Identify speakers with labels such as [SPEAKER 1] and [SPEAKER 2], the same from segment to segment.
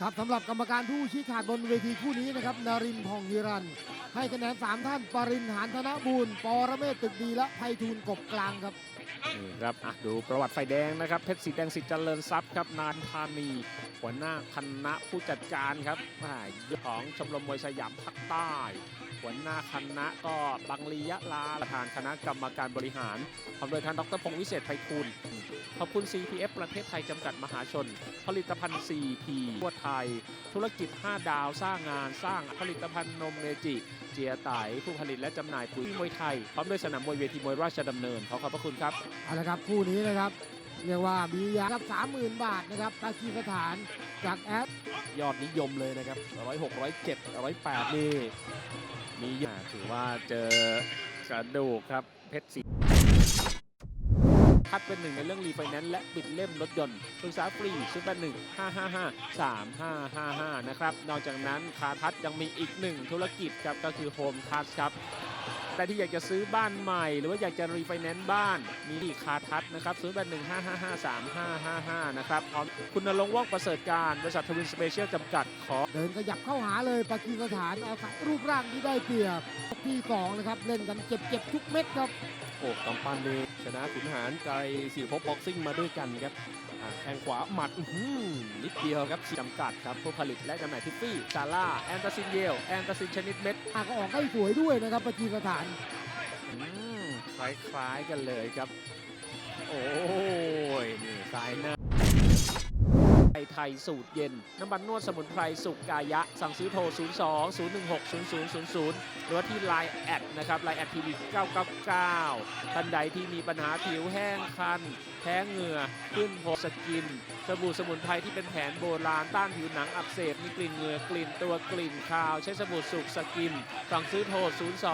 [SPEAKER 1] ครับสำหรับกรรมการผู้ชี้ขาดบนเวทีคู่นี้นะครับนรินทร์พองฮิรัน ให้คะแนน 3 ท่าน ปรินหานธนบูรณ์ปรเมศตึกดีและไพฑูรย์กบกลางครับ
[SPEAKER 2] นี่ครับอะดูประวัติไฟแดงนะครับ เพชรสีแดงสิทธิ์เจริญทรัพย์ครับนานธานีหัวหน้าคณะผู้จัดการครับอ่าของชมรมมวยสยามภาคใต้ หัวหน้าคณะก็บังลียะลาประธานคณะกรรมการบริหารพร้อมโดยท่านดรพงศ์วิเศษไพฑูรย์ขอบคุณ CPF ประเทศไทยจำกัดมหาชน ผลิตภัณฑ์ CP ทั่วไทย ธุรกิจ 5 ดาวสร้างงานสร้างผลิตภัณฑ์นมเมจิ เจียไตผู้ผลิตและจำหน่ายปุ๋ยมวยไทย พร้อมด้วยสนามมวยเวทีมวยราชดำเนิน ขอขอบพระคุณครับ
[SPEAKER 1] เอาละครับคู่นี้นะครับ เรียกว่ามียาครับ30,000 บาทนะครับปากีสถานจากแอป
[SPEAKER 3] ยอดนิยมเลยนะครับร้อยหกร้อยเจ็ดร้อยแปดนี่มีเยอะ
[SPEAKER 2] อ่าถือว่าเจอกระดูกครับเพชรสี คัดเป็นหนึ่งในเรื่องรีไฟแนนซ์และปิดเล่มรถยนต์ปรึกษาฟรีศูนย์แปดหนึ่งห้าห้าห้าสามห้าห้าห้านะครับ นอกจากนั้นคาทัศยังมีอีกหนึ่งธุรกิจครับก็คือโฮมทัศครับแต่ที่อยากจะซื้อบ้านใหม่ หรือว่าอยากจะรีไฟแนนซ์บ้าน มีที่คาทัศนะครับศูนย์แปดหนึ่งห้าห้าห้าสามห้าห้าห้านะครับพร้อมคุณนรงค์ว่องประเสริฐการบริษัททวินสเปเชียลจำกัดขอ
[SPEAKER 1] เดินขยับเข้าหาเลยปากีสถานอาศัยรูปร่างที่ได้เปรียบที่สองนะครับ เล่นกันเจ็บๆทุกเม็ดครับ
[SPEAKER 3] โอ้กำปั้นนี่ชนะขุนหารไกรศิริภพบ็อกซิ่งมาด้วยกันครับอ่าแข้งขวาหมัดอื้อหือนิดเดียวครับ
[SPEAKER 2] จำกัดครับผู้ผลิตและจำหน่ายทิฟฟี่ซาร่าแอนตาซินเยลแอนตาซินชนิดเม็ด
[SPEAKER 1] อาก็ออกให้สวยด้วยนะครับปากีสถาน
[SPEAKER 2] อืมคล้ายๆกันเลยครับ โอ้ยนี่สายหน้า ไทยสูตรเย็น น้ำมันนวดสมุนไพรสุกกายะ สั่งซื้อโทร 02 016 0000 หรือว่าที่ Line แอดนะครับ Line แอดทีวี999 ท่านใดที่มีปัญหาผิวแห้งคัน แพ้เหงื่อ ขึ้นโพสกิน สบู่สมุนไพรที่เป็นแผนโบราณ ต้านผิวหนังอักเสบ มีกลิ่นเหงื่อกลิ่นตัวกลิ่นคาว ใช้สบู่สุกสกิน สั่งซื้อโทร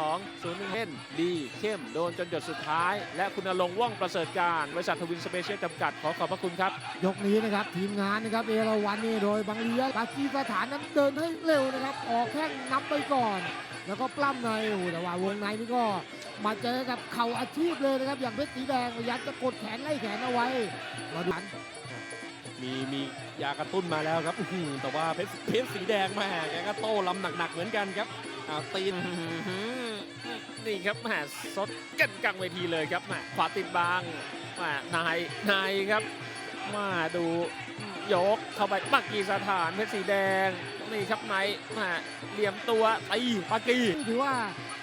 [SPEAKER 2] 02 01เล่นดี เข้ม โดนจนหยดสุดท้าย และคุณณรงว่องประเสริฐการ บริษัททวินสเปเชียลจำกัด ขอขอบพระคุณครับ
[SPEAKER 1] ยกนี้นะครับทีมงานนะครับเอราวันนี่โดยบังเลียปากีสถานนั้นเดินให้เร็วนะครับ ออกแข้งนำไปก่อน แล้วก็ปล้ำในโอ้โหแต่ว่าวงในนี่ก็มาเจอกับเข่าอาชีพเลยนะครับ อย่างเพชรสีแดงพยายามจะกดแขนไล่แขนเอาไว้มาดูกัน
[SPEAKER 3] มีมียากระตุ้นมาแล้วครับอื้อหือแต่ว่าเพชรเพชรสีแดงแม่แกก็โต้ลำหนักๆเหมือนกันครับอ่าตีน
[SPEAKER 2] นี่ครับแหมสดกันกลางเวทีเลยครับแหมขวาติดบางแหมนายนายครับมาดู ยกเข้าไปปักกีสถานเพชรสีแดงนี่ครับนายแหมเหลี่ยมตัวตีปักกี
[SPEAKER 1] นี่ถือว่า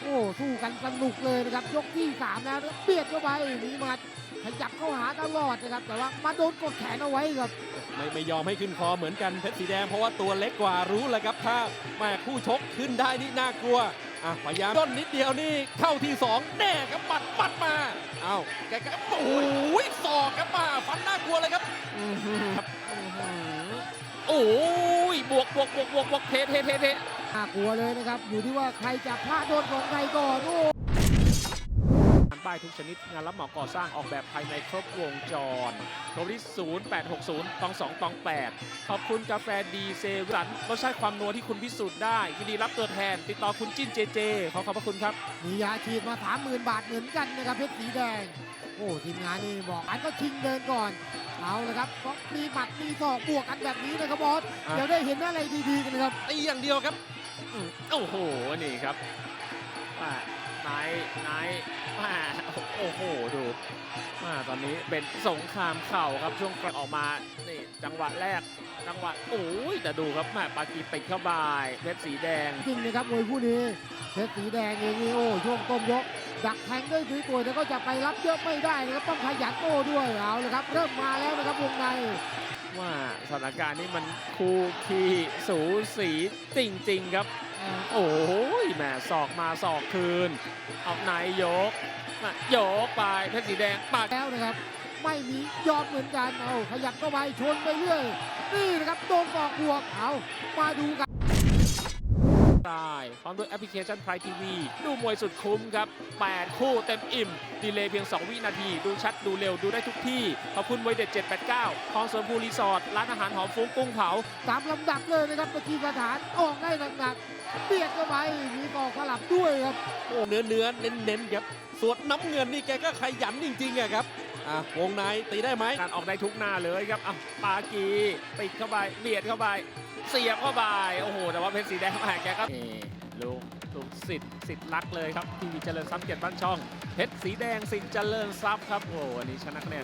[SPEAKER 1] โอ้สู้กันสนุกเลยนะครับ ยกที่สามแล้วนะครับเบียดเข้าไปมีหมัดขยับเข้าหาตลอดนะครับ แต่ว่ามาโดนกดแขนเอาไว้ครับ
[SPEAKER 3] ไม่ไม่ยอมให้ขึ้นคอเหมือนกันเพชรสีแดงเพราะว่าตัวเล็กกว่ารู้แล้วครับถ้าแม่คู่ชกขึ้นได้นี่น่ากลัวอะพยายามต้นนิดเดียวนี่เข้าที่สองแน่ครับปัดปัดมาเอ้าแกก็โอ้ยศอกครับมาฟันน่ากลัวเลยครับ
[SPEAKER 2] อ้ยบวกบวกบวกบวกบวกเทเทเทเท
[SPEAKER 1] น่ากลัวเลยนะครับ อยู่ที่ว่าใครจะพลาดโดนของใครก่อนโอ้
[SPEAKER 2] งานป้ายทุกชนิดงานรับเหมาก่อสร้างออกแบบภายในครบวงจรโทรที่0860ตอง2ตอง8ขอบคุณกาแฟดีเซรันรสชาติความนัวที่คุณพิสูจน์ได้ยินดีรับตัวแทน ติดต่อคุณจิ้นเจเจ ขอขอบพระคุณครับ
[SPEAKER 1] มียาฉีดมาสามหมื่นบาทเหมือนกันนะครับเพชรสีแดง โอ้ทีมงานนี่บอกอันก็ชิงเดินก่อน เอาละครับก็มีหมัดมีศอกบวกกันแบบนี้นะครับบอส
[SPEAKER 3] อะ
[SPEAKER 1] เดี๋ยวได้เห็นอะไรดีๆกันนะครับ
[SPEAKER 3] ตีอย่างเดียวครับ
[SPEAKER 2] อืมโอ้โห นี่ครับมานายนายมาโอ้โห ดูมาตอนนี้เป็นสงครามเข่าครับช่วงกลางออกมา นี่ จังหวะแรก จังหวะ โอ้ย แต่ดูครับแม่ปากีติดเข้าไปเพชรสีแดง
[SPEAKER 1] จริงนะครับมวยคู่นี้เพชรสีแดงเองนี่โอ้ช่วงต้นยก ดักแทงได้สวยๆแต่ก็จะไปรับเยอะไม่ได้นะครับต้องขยันโต้ด้วยเอาเลยครับ เริ่มมาแล้วนะครับวงใน
[SPEAKER 2] ว่าสถานการณ์นี้มันคู่ขี้สูสีจริง ๆ ครับ โอ้ยแหม่ศอกมาศอกคืน เอานายยกมาโยกไปเพชรสีแดงปาด
[SPEAKER 1] แล้วนะครับ ไม่มียอมเหมือนกันเอาขยับเข้าไปชนไปเรื่อยนี่นะครับโดนศอกบวกเอามาดูกัน
[SPEAKER 2] ตายพร้อมด้วยแอปพลิเคชัน Prime TV ดูมวยสุดคุ้มครับ 8 คู่เต็มอิ่ม ดีเลย์เพียง 2 วินาที ดูชัดดูเร็วดูได้ทุกที่ ขอบคุณมวยเด็ด 789คลองสวนภูรีสอร์ทร้านอาหารหอมฟุ้งกุ้งเผา
[SPEAKER 1] ตามลำดับเลยนะครับปากีสถานออกได้หนักๆเบียดเข้าไปมีศอกสลับด้วยครับ
[SPEAKER 3] โอ้เนื้อเนื้อเน้นเน้นๆครับส่วนน้ำเงินนี่แกก็ขยันจริงๆอะครับ อะวงในตีได้ไหม
[SPEAKER 2] การออกได้ทุกหน้าเลยครับอะปากีติดเข้าไปเบียดเข้าไป เสียบเข้าไป โอ้โห แต่ว่าเพชรสีแดงแหมแกก็เอ่ลูกลูกสิทธิ์สิทธิ์รักเลยครับทีวีเจริญทรัพย์เกียรติบ้านช่อง เพชรสีแดงสิทธิ์เจริญทรัพย์ครับ โอ้โหวันนี้ชนะคะแนน